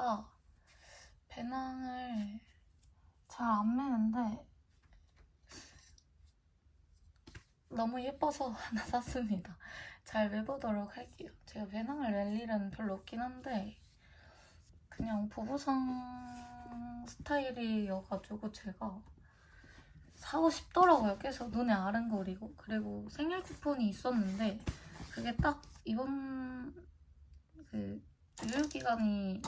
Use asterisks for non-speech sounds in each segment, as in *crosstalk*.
제가 배낭을 잘 안 매는데 너무 예뻐서 *laughs* 하나 샀습니다. 잘 매보도록 할게요. 제가 배낭을 멜 일은 별로 없긴 한데 그냥 보부상 스타일이어가지고 제가 사고 싶더라고요. 계속 눈에 아른거리고 그리고 생일 쿠폰이 있었는데 그게 딱 이번 그 유효 기간이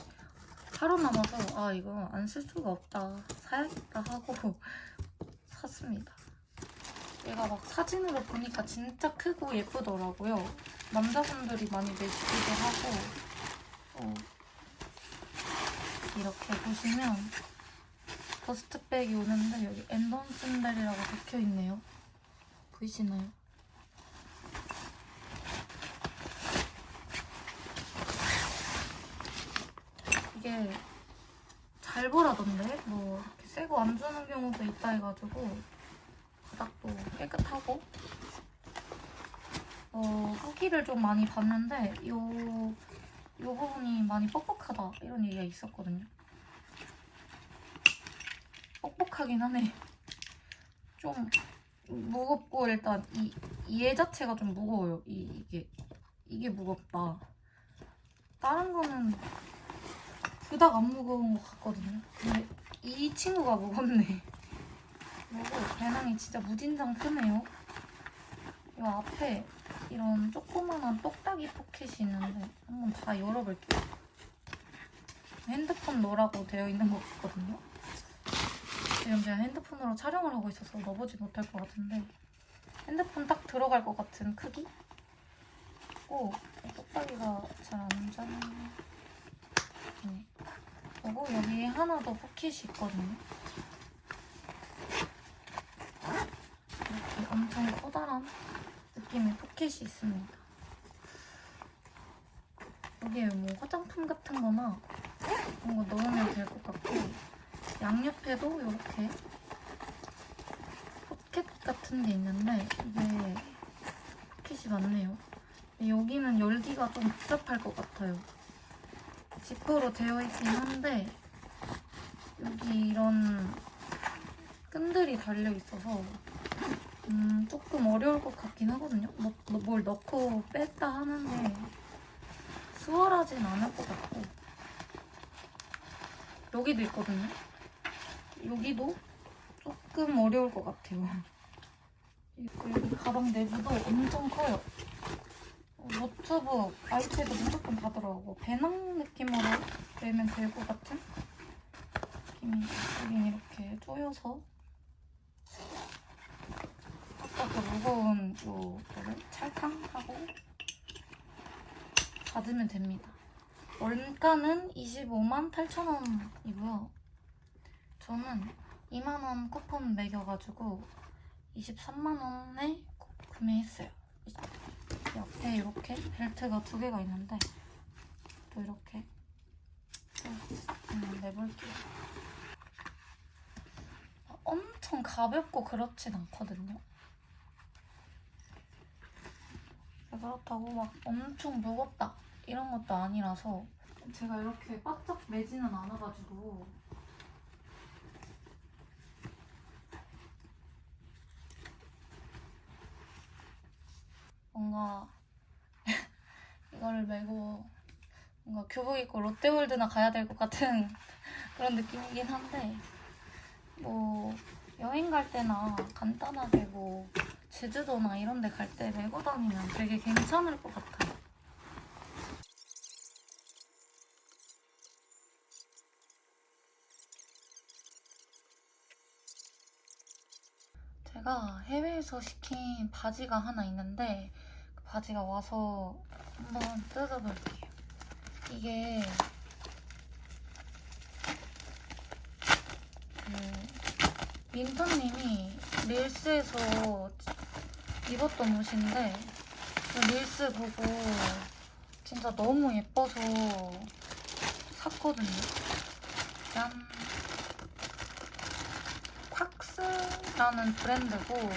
하루 남아서 아 이거 안 쓸 수가 없다 사야겠다 하고 *laughs* 샀습니다. 얘가 막 사진으로 보니까 진짜 크고 예쁘더라고요. 남자분들이 많이 매시기도 하고 어, 이렇게 보시면 버스트백이 오는데 여기 앤던슨벨이라고 적혀있네요. 보이시나요? 이게 잘 보라던데? 뭐 이렇게 새거 안 주는 경우도 있다 해가지고 바닥도 깨끗하고. 어 후기를 좀 많이 봤는데 요, 요 부분이 많이 뻑뻑하다 이런 얘기가 있었거든요. 뻑뻑하긴 하네. 좀 무겁고 일단 이, 이애 자체가 좀 무거워요. 이, 이게 이게 무겁다. 다른 거는 그닥 안 무거운 것 같거든요 근데 이 친구가 무겁네 그리고 배낭이 진짜 무진장 크네요. 이 앞에 이런 조그만한 똑딱이 포켓이 있는데 한번 다 열어볼게요. 핸드폰 넣으라고 되어 있는 것 같거든요. 지금 제가 핸드폰으로 촬영을 하고 있어서 넣어보지 못할 것 같은데 핸드폰 딱 들어갈 것 같은 크기? 고 똑딱이가 잘 안 잡네. 그리고 여기 하나 더 포켓이 있거든요. 이렇게 엄청 커다란 느낌의 포켓이 있습니다. 여기에 뭐 화장품 같은 거나 그런 거 넣으면 될 것 같고 양옆에도 이렇게 포켓 같은 게 있는데 이게 포켓이 많네요. 여기는 열기가 좀 복잡할 것 같아요. 지퍼로 되어 있긴 한데 여기 이런 끈들이 달려 있어서 음, 조금 어려울 것 같긴 하거든요. 뭐, 뭐, 뭘 넣고 뺐다 하는데 수월하진 않을 것 같고 여기도 있거든요. 여기도 조금 어려울 것 같아요. *laughs* 여기 가방 내부도 엄청 커요. 어, 노트북, 아이패드 무조건 다 들어가고 배낭 느낌으로 내면 될 것 같은 느낌이 여긴 이렇게 조여서 아까 그 무거운 요거를 찰캉하고 닫으면 됩니다. 원가는 25만 8천 원이고요. 저는 2만 원 쿠폰 매겨가지고 23만 원에 구매했어요. 옆에 이렇게 벨트가 두 개가 있는데 또 이렇게 또 한번 내볼게요. 엄청 가볍고 그렇진 않거든요. 그렇다고 막 엄청 무겁다 이런 것도 아니라서 제가 이렇게 바짝 매지는 않아가지고 뭔가 *laughs* 이거를 메고 뭔가 교복 입고 롯데월드나 가야 될 것 같은 *laughs* 그런 느낌이긴 한데 뭐 여행 갈 때나 간단하게 뭐 제주도나 이런 데 갈 때 메고 다니면 되게 괜찮을 것 같아요. 제가 해외에서 시킨 바지가 하나 있는데 그 바지가 와서 한번 뜯어볼게요. 이게 그 민터님이 릴스에서 입었던 옷인데 그 릴스 보고 진짜 너무 예뻐서 샀거든요. 짠. 팍스라는 브랜드고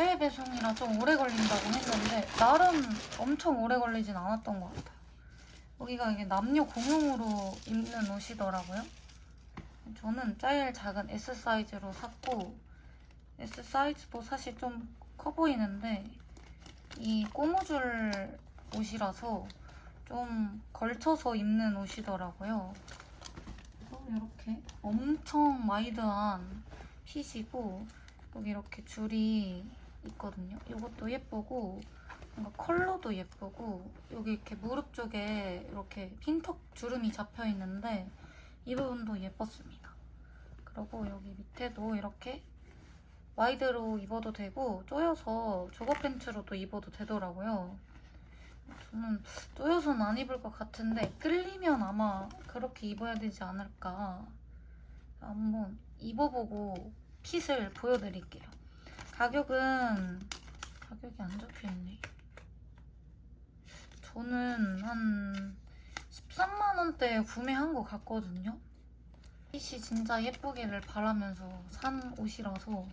해외 배송이라 좀 오래 걸린다고 했는데 나름 엄청 오래 걸리진 않았던 것 같아요. 여기가 이게 남녀 공용으로 입는 옷이더라고요. 저는 제일 작은 S 사이즈로 샀고 S 사이즈도 사실 좀 커 보이는데 이 꼬무줄 옷이라서 좀 걸쳐서 입는 옷이더라고요. 이렇게 엄청 와이드한 핏이고 여기 이렇게 줄이 있거든요. 이것도 예쁘고 뭔가 컬러도 예쁘고 여기 이렇게 무릎 쪽에 이렇게 핀턱 주름이 잡혀 있는데 이 부분도 예뻤습니다. 그리고 여기 밑에도 이렇게 와이드로 입어도 되고 조여서 조거 팬츠로도 입어도 되더라고요. 저는 조여서는 안 입을 것 같은데 끌리면 아마 그렇게 입어야 되지 않을까. 한번 입어보고 핏을 보여드릴게요. 가격은 가격이 안 적혀있네. 저는 한 13만 원대에 구매한 것 같거든요. 핏이 진짜 예쁘기를 바라면서 산 옷이라서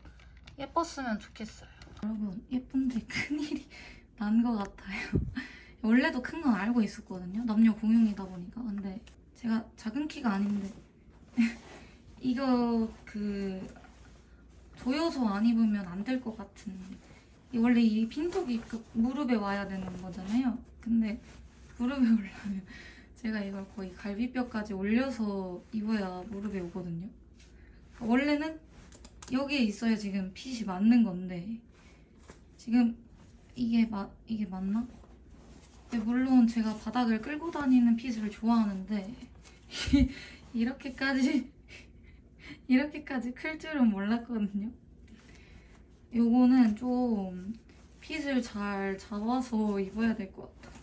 예뻤으면 좋겠어요. 여러분 예쁜데 큰일이 *laughs* 난 것 같아요. *laughs* 원래도 큰 건 알고 있었거든요. 남녀 공용이다 보니까. 근데 제가 작은 키가 아닌데 *laughs* 이거 그 조여서 안 입으면 안 될 것 같은. 이 원래 이 핀턱이 그 무릎에 와야 되는 거잖아요. 근데 무릎에 *laughs* 올라면 제가 이걸 거의 갈비뼈까지 올려서 입어야 무릎에 오거든요. 원래는 여기에 있어야 지금 핏이 맞는 건데 지금 이게 맞 이게 맞나? 물론 제가 바닥을 끌고 다니는 핏을 좋아하는데 *laughs* 이렇게까지 이렇게까지 클 줄은 몰랐거든요. 요거는 좀 핏을 잘 잡아서 입어야 될 것 같아요.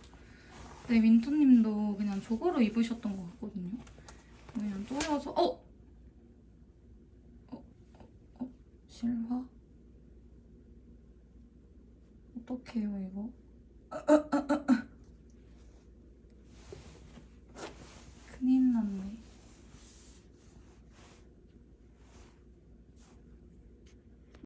근데 윈터님도 그냥 저거로 입으셨던 것 같거든요. 그냥 쪼여서 어? 어? 어? 어? 실화? 어떡해요 이거?